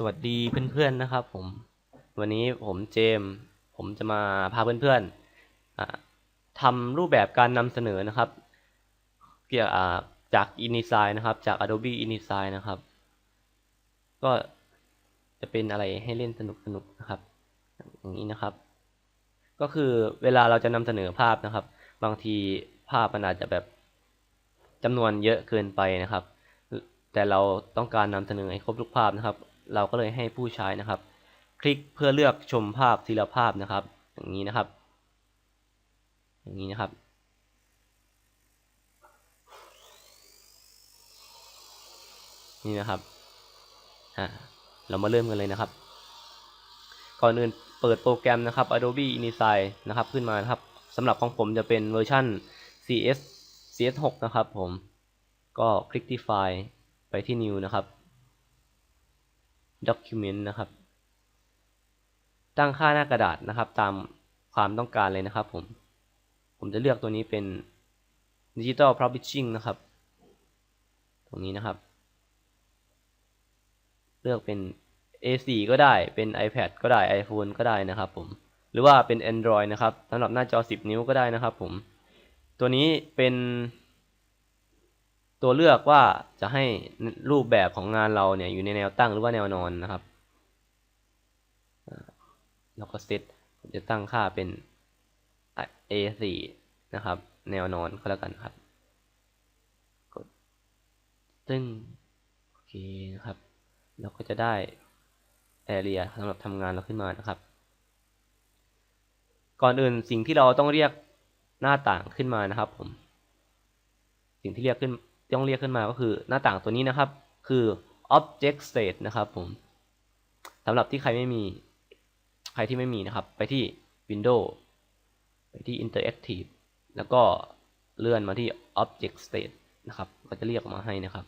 สวัสดีเพื่อนๆนะครับ ผมวันนี้ผมเจม ผมจะมาพาเพื่อนๆอ่าทำรูปแบบการนำเสนอนะครับ เกี่ยวจาก InDesign นะครับ จาก Adobe InDesign นะครับ ก็จะเป็นอะไรให้เล่นสนุกๆนะครับ อย่างนี้นะครับ ก็คือเวลาเราจะนำเสนอภาพนะครับ บางทีภาพมันอาจจะแบบจำนวนเยอะเกินไปนะครับ แต่เราต้องการนำเสนอให้ครบทุกภาพนะครับ เราก็เลยให้ผู้ใช้นะครับ คลิกเพื่อเลือกชมภาพทีละภาพนะครับ อย่างนี้นะครับ อย่างนี้นะครับ นี่นะครับอ่าเรามาเริ่มกันเลยนะครับ ก่อนอื่นเปิดโปรแกรมนะครับ Adobe InDesign นะครับขึ้นมานะครับสำหรับของผมจะเป็นเวอร์ชัน CS CS6 นะครับผม ก็คลิกที่ไฟล์ไปที่ New นะครับ Document นะครับ ตั้งค่าหน้ากระดาษนะครับ ตามความต้องการเลยนะครับ ผม ผมจะเลือกตัวนี้เป็น Digital Publishing นะครับ ตรงนี้นะครับ เลือกเป็น A4 ก็ได้เป็น iPad ก็ได้ iPhone ก็ได้นะครับผม หรือว่าเป็น Android นะครับสำหรับหน้าจอ 10 นิ้วก็ได้นะครับผม ตัวนี้เป็น ตัวเลือกว่าจะให้รูปแบบของงานเราเนี่ยอยู่ในแนวตั้งหรือว่าแนวนอนนะครับแล้วก็เซตจะตั้งค่าเป็น A4 นะครับ แนวนอนก็แล้วกันครับกดตึ้งโอเคนะครับ เราก็จะได้ area สำหรับทำงานเราขึ้นมานะครับ ก่อนอื่นสิ่งที่เราต้องเรียกหน้าต่างขึ้นมานะครับผม สิ่งที่เรียกขึ้น ต้องเรียกขึ้นมาก็คือหน้าต่างตัวนี้นะครับ คือ object state นะครับผมสำหรับที่ใครไม่มี ใครที่ไม่มีนะครับ ไปที่ Windows ไปที่ interactive แล้วก็เลื่อนมาที่ object state นะครับก็จะเรียกออกมาให้นะครับ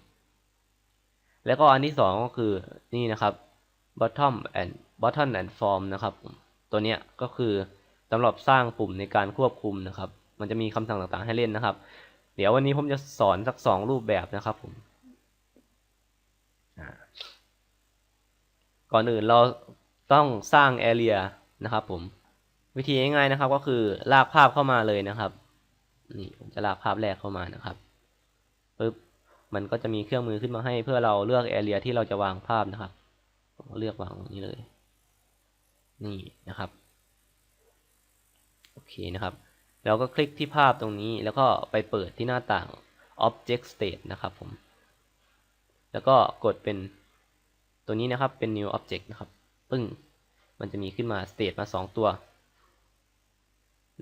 แล้วก็อันที่สองก็คือนี่นะครับ bottom and button and form นะครับ ตัวเนี้ยก็คือสำหรับสร้างปุ่มในการควบคุมนะครับ มันจะมีคำสั่งต่างๆให้เล่นนะครับ เดี๋ยววันนี้ผมจะสอนสักสองรูปแบบนะครับผมก่อนอื่นเราต้องสร้าง area นะครับผม วิธีง่ายๆนะครับก็คือลากภาพเข้ามาเลยนะครับนี่ผมจะลากภาพแรกเข้ามานะครับปึ๊บมันก็จะมีเครื่องมือขึ้นมาให้เพื่อเราเลือก area ที่เราจะวางภาพนะครับเลือกวางตรงนี้เลย นี่นะครับ โอเคนะครับ เราก็คลิกที่ภาพตรงนี้แล้วก็ไปเปิดที่หน้าต่าง Object State นะครับผม แล้วก็กดเป็นตัวนี้นะครับเป็น New Object นะครับ ปึ้ง มันจะมีขึ้นมา State มา 2 ตัว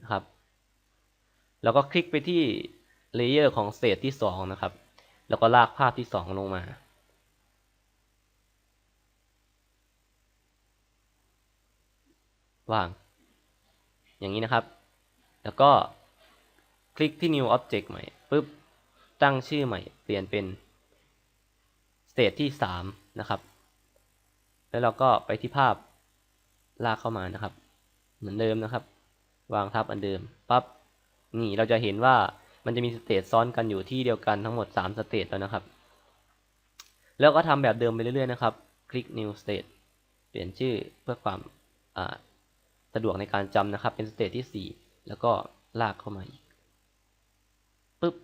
นะครับ แล้วก็คลิกไปที่ Layer ของ State ที่ 2 นะครับ แล้วก็ลากภาพที่ 2 ลงมาวาง อย่างนี้นะครับ แล้วก็คลิกที่ new object ใหม่ปุ๊บตั้งชื่อใหม่ เปลี่ยนเป็น state ที่ 3 นะครับ แล้วเราก็ไปที่ภาพลากเข้ามานะครับ เหมือนเดิมนะครับ วางทับอันเดิมปั๊บนี่เราจะเห็นว่ามันจะมีสเตทซ้อนกันอยู่ที่เดียวกันทั้งหมด 3 สเตทแล้วนะครับ แล้วก็ทำแบบเดิมไปเรื่อยๆนะครับ คลิก new state เปลี่ยนชื่อเพื่อความสะดวกในการจำนะครับ เป็นสเตทที่ 4 แล้วก็ลากเข้ามาอีกปึ๊บ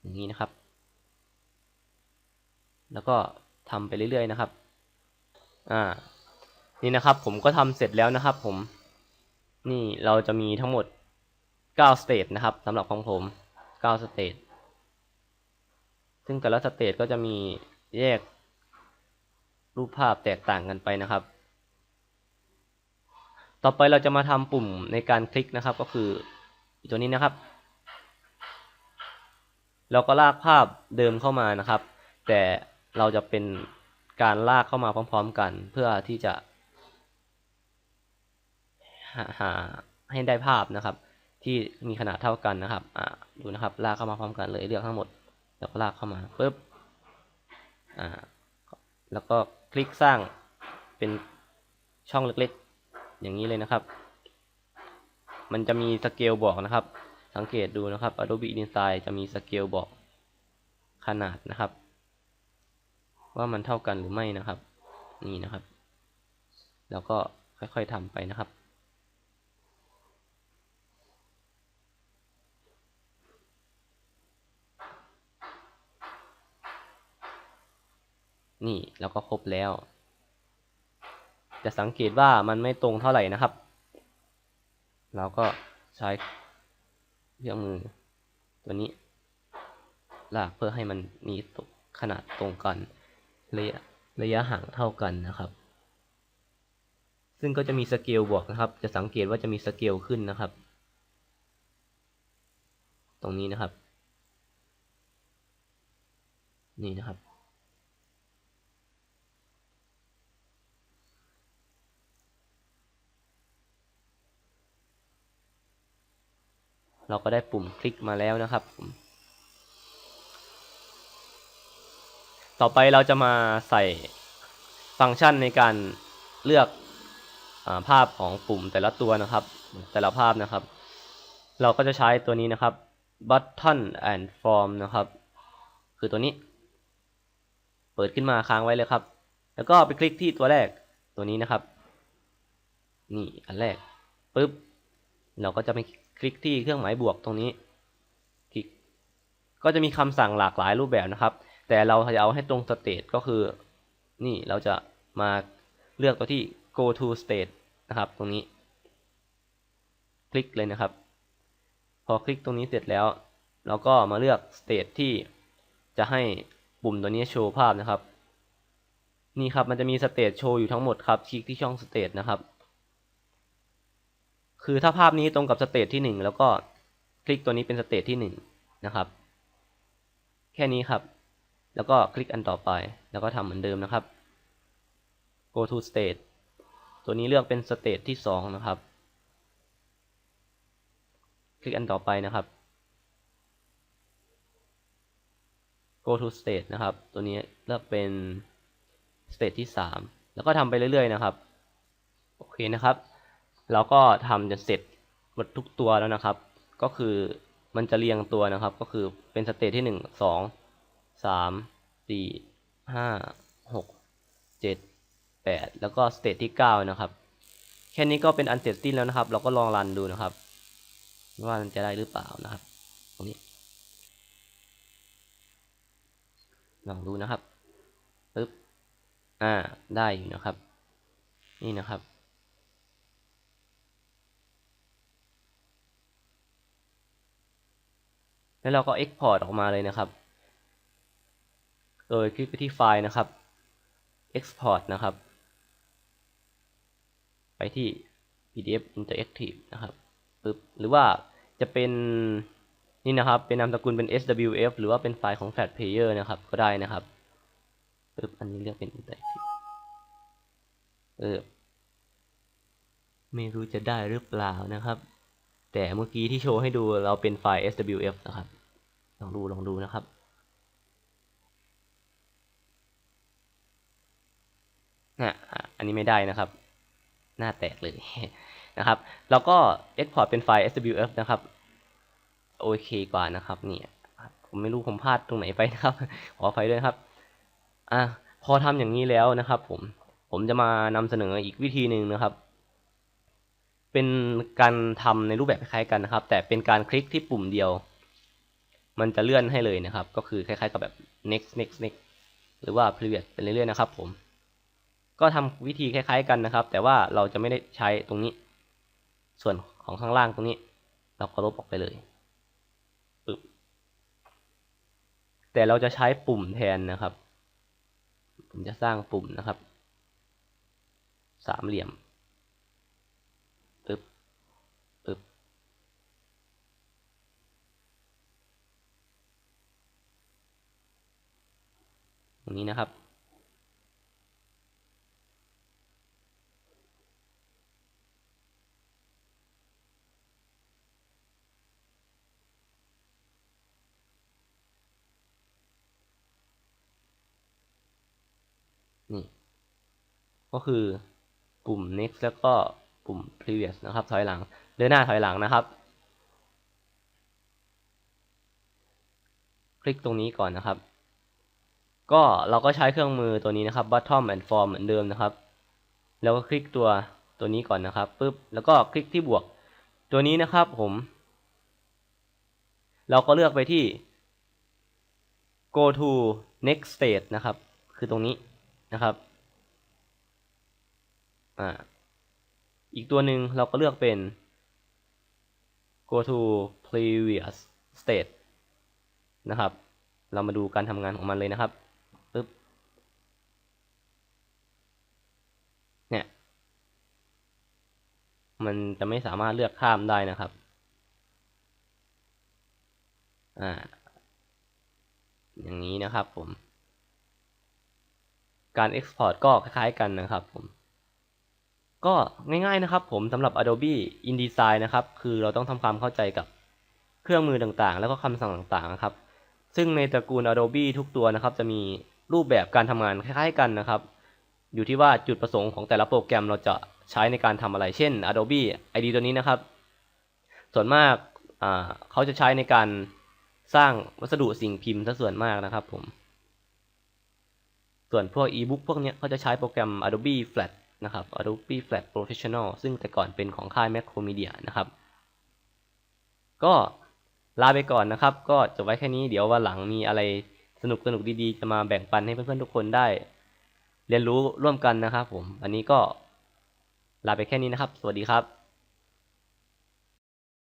อย่างนี้นะครับ แล้วก็ทำไปเรื่อยๆนะครับอ่านี่นะครับผมก็ทำเสร็จแล้วนะครับผมนี่เราจะมีทั้งหมด9สเตทนะครับสำหรับของผม9สเตทซึ่งแต่ละสเตทก็จะมีแยกรูปภาพแตกต่างกันไปนะครับ ต่อไปเราจะมาทำปุ่มในการคลิกนะครับ ก็คือตัวนี้นะครับ เราก็ลากภาพเดิมเข้ามานะครับ แต่เราจะเป็นการลากเข้ามาพร้อม ๆ กัน เพื่อที่จะหาให้ได้ภาพนะครับ ที่มีขนาดเท่ากันนะครับอ่าดูนะครับ ลากเข้ามาพร้อมกันเลยเลือกทั้งหมด แล้วก็ลากเข้ามาปุ๊บอ่าแล้วก็คลิกสร้างเป็นช่องเล็ก อย่างนี้เลยนะครับ มันจะมีสเกลบอกนะครับ สังเกตดูนะครับ Adobe InDesign จะมีสเกลบอกขนาดนะครับ ว่ามันเท่ากันหรือไม่นะครับ นี่นะครับ แล้วก็ค่อยๆทำไปนะครับนี่เราก็ครบแล้ว จะสังเกตว่ามันไม่ตรงเท่าไหร่นะครับ เราก็ใช้เครื่องมือตัวนี้ ลากเพื่อให้มันมีขนาดตรงกันระยะระยะห่างเท่ากันนะครับ ซึ่งก็จะมีสเกลบวกนะครับ จะสังเกตว่าจะมีสเกลขึ้นนะครับ ตรงนี้นะครับ นี่นะครับ เราก็ได้ปุ่มคลิกมาแล้วนะครับผมต่อไปเราจะมาใส่ฟังก์ชันในการเลือกอาภาพของปุ่มแต่ละตัวนะครับ แต่ละภาพนะครับ เราก็จะใช้ตัวนี้นะครับ button and form นะครับ คือตัวนี้ เปิดขึ้นมาค้างไว้เลยครับ แล้วก็ไปคลิกที่ตัวแรกตัวนี้นะครับ นี่อันแรกปุ๊บเราก็จะไป คลิกที่เครื่องหมายบวกตรงนี้ คลิก ก็จะมีคำสั่งหลากหลายรูปแบบนะครับ แต่เราจะเอาให้ตรงสเตตก็คือ นี่เราจะมาเลือกตัวที่ go to state นะครับ ตรงนี้ คลิกเลยนะครับ พอคลิกตรงนี้เสร็จแล้ว เราก็มาเลือก state ที่จะให้ปุ่มตัวนี้โชว์ภาพนะครับ นี่ครับมันจะมี state โชว์อยู่ทั้งหมดครับ คลิกที่ช่อง state นะครับ คือถ้าภาพนี้ตรงกับสเตจที่หนึ่งแล้วก็คลิกตัวนี้เป็นสเตจที่หนึ่งนะครับ แค่นี้ครับ แล้วก็คลิกอันต่อไปแล้วก็ทำเหมือนเดิมนะครับ go to state ตัวนี้เลือกเป็นสเตจที่สองนะครับ คลิกอันต่อไปนะครับ go to state นะครับ ตัวนี้เลือกเป็นสเตจที่สามแล้วก็ทำไปเรื่อยๆนะครับ โอเคนะครับ เราก็ทำจนเสร็จหมดทุกตัวแล้วนะครับ ก็คือมันจะเรียงตัวนะครับ ก็คือเป็นสเตจที่หนึ่งสองสามสี่ห้าหกเจ็ดแปดแล้วก็สเตจที่เก้านะครับ แค่นี้ก็เป็นอันเสร็จสิ้นแล้วนะครับ เราก็ลองรันดูนะครับ ว่ามันจะได้หรือเปล่านะครับ ตรงนี้ลองดูนะครับปึ๊บอ่าได้อยู่นะครับ นี่นะครับ แล้วเราก็ Export ออกมาเลยนะครับ โดยคลิกไปที่ไฟล์นะครับ Export นะครับ ไปที่ PDF Interactive นะครับปึ๊บหรือว่าจะเป็นนี่นะครับเป็นนามสกุลเป็น SWF หรือว่าเป็นไฟล์ของ Flash Player นะครับก็ได้นะครับปึ๊บอันนี้เรียกเป็น Interactive เออไม่รู้จะได้หรือเปล่านะครับ แต่เมื่อกี้ที่โชว์ให้ดูเราเป็นไฟล์ SWF นะครับ ลองดูลองดูนะครับ นะอันนี้ไม่ได้นะครับ หน้าแตกเลยนะครับ แล้วก็ export เป็นไฟล์ SWF นะครับ โอเคกว่านะครับเนี่ยผมไม่รู้ผมพลาดตรงไหนไปนะครับ ขออภัยด้วยครับ อะพอทำอย่างนี้แล้วนะครับ ผม ผมจะมานำเสนออีกวิธีหนึ่งนะครับ เป็นการทำในรูปแบบคล้ายกันนะครับ แต่เป็นการคลิกที่ปุ่มเดียว มันจะเลื่อนให้เลยนะครับ ก็คือคล้ายๆกับแบบ next next next หรือว่า previous ไปเรื่อยๆนะครับ ผม ก็ทำวิธีคล้ายๆกันนะครับ แต่ว่าเราจะไม่ได้ใช้ตรงนี้ ส่วนของข้างล่างตรงนี้ เราก็ลบออกไปเลยปึ๊บแต่เราจะใช้ปุ่มแทนนะครับ ผมจะสร้างปุ่มนะครับ สามเหลี่ยมปึ๊บปึ๊บต รงนี้นะครับ นี่ ก็คือปุ่ม next แล้วก็ปุ่ม previous นะครับ ถอยหลังเดินหน้าถอยหลังนะครับ คลิกตรงนี้ก่อนนะครับ ก็เราก็ใช้เครื่องมือตัวนี้นะครับ bottom and form เหมือนเดิมนะครับ แล้วก็คลิกตัวตัวนี้ก่อนนะครับปุ๊บแล้วก็คลิกที่บวก ตัวนี้นะครับผม เราก็เลือกไปที่ go to next stage นะครับ คือตรงนี้นะครับอ่าอีกตัวหนึ่งเราก็เลือกเป็น go to previous state นะครับ เรามาดูการทำงานของมันเลยนะครับปึ๊บ เนี่ย มันจะไม่สามารถเลือกข้ามได้นะครับ อ่า อย่างนี้นะครับผม การ Export ก็คล้ายๆกันนะครับผม ก็ง่ายๆนะครับผมสำหรับ Adobe InDesign นะครับ คือเราต้องทำความเข้าใจกับเครื่องมือต่างๆ แล้วก็คำสั่งต่างๆนะครับ ซึ่งในตระกูล Adobe ทุกตัวนะครับ จะมีรูปแบบการทำงานคล้ายๆกันนะครับ อยู่ที่ว่าจุดประสงค์ของแต่ละโปรแกรมเราจะ ใช้ในการทำอะไร เช่น Adobe ID ตัวนี้นะครับ ส่วนมากเขาจะใช้ในการสร้างวัสดุสิ่งพิมพ์ซะส่วนมากนะครับผม ส่วนพวก e-book พวกนี้เขาจะใช้โปรแกรม Adobe Flash นะครับ Adobe Flash Professional ซึ่งแต่ก่อนเป็นของค่าย Macromedia นะครับ ก็ลาไปก่อนนะครับ ก็จบไว้แค่นี้เดี๋ยววันหลังมีอะไรสนุกสนุกๆดีๆ จะมาแบ่งปันให้เพื่อนๆทุกคนได้ เรียนรู้ร่วมกันนะครับผม อันนี้ก็ ลาไปแค่นี้นะครับ สวัสดีครับ